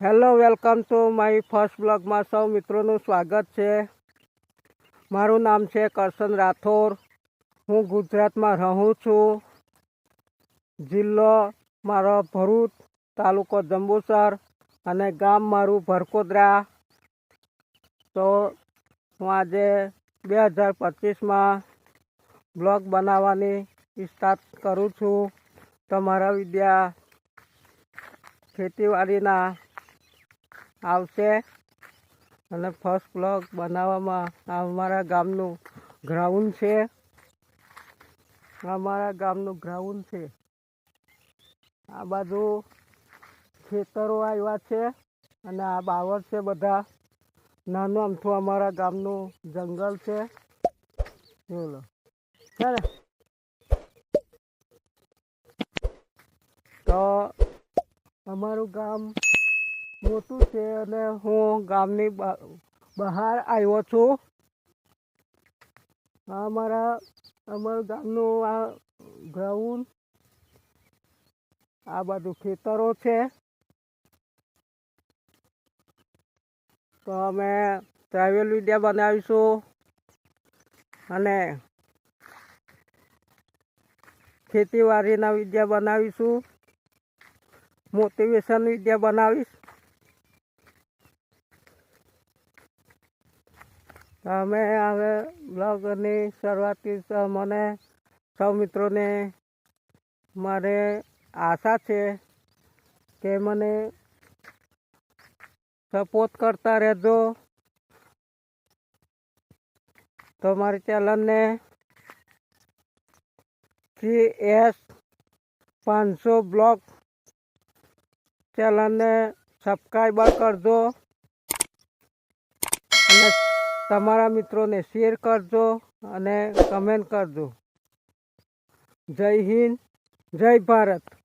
Hello welcome to my first બ્લોગમાં સૌ મિત્રોનું સ્વાગત છે. મારું નામ છે કરશન રાઠોર. હું ગુજરાતમાં રહું છું. જિલ્લો મારો ભરૂચ, તાલુકો જંબુસર અને ગામ મારું ભરકોદરા. તો હું આજે બે હજાર પચીસમાં બ્લોગ બનાવવાની સ્ટાર્ટ કરું છું. તમારા વિદ્યા ખેતીવાડીના આવશે. અને ફર્સ્ટ બ્લોક બનાવવામાં અમારા ગામનું ગ્રાઉન્ડ છે. અમારા ગામનું ગ્રાઉન્ડ છે. આ બાજુ ખેતરો આવ્યા છે અને આ બાવર છે બધા. નાનું અમથું અમારા ગામનું જંગલ છે. બોલો ને તો અમારું ગામ મોટું છે અને હું ગામની બહાર આવ્યો છું. આ અમારા અમારું ગામનું આ ગ્રાઉન્ડ આ બાજુ ખેતરો છે. તો અમે ટ્રાવેલ વિડીયા બનાવીશું. અને ખેતીવાડીના વીડિયો બનાવીશું. મોટિવેશન વીડિયો બનાવીશ. અમે હવે બ્લોગની શરૂઆતથી મને સૌ મિત્રોને મારે આશા છે કે મને સપોર્ટ કરતા રહેજો. તો મારી ચેનલને સી એસ પાંચસો બ્લોગ ચેનલને સબસ્ક્રાઈબર કરજો. અને તમારા મિત્રોને શેર કરજો અને કમેન્ટ કરજો. જય હિન્દ જય ભારત.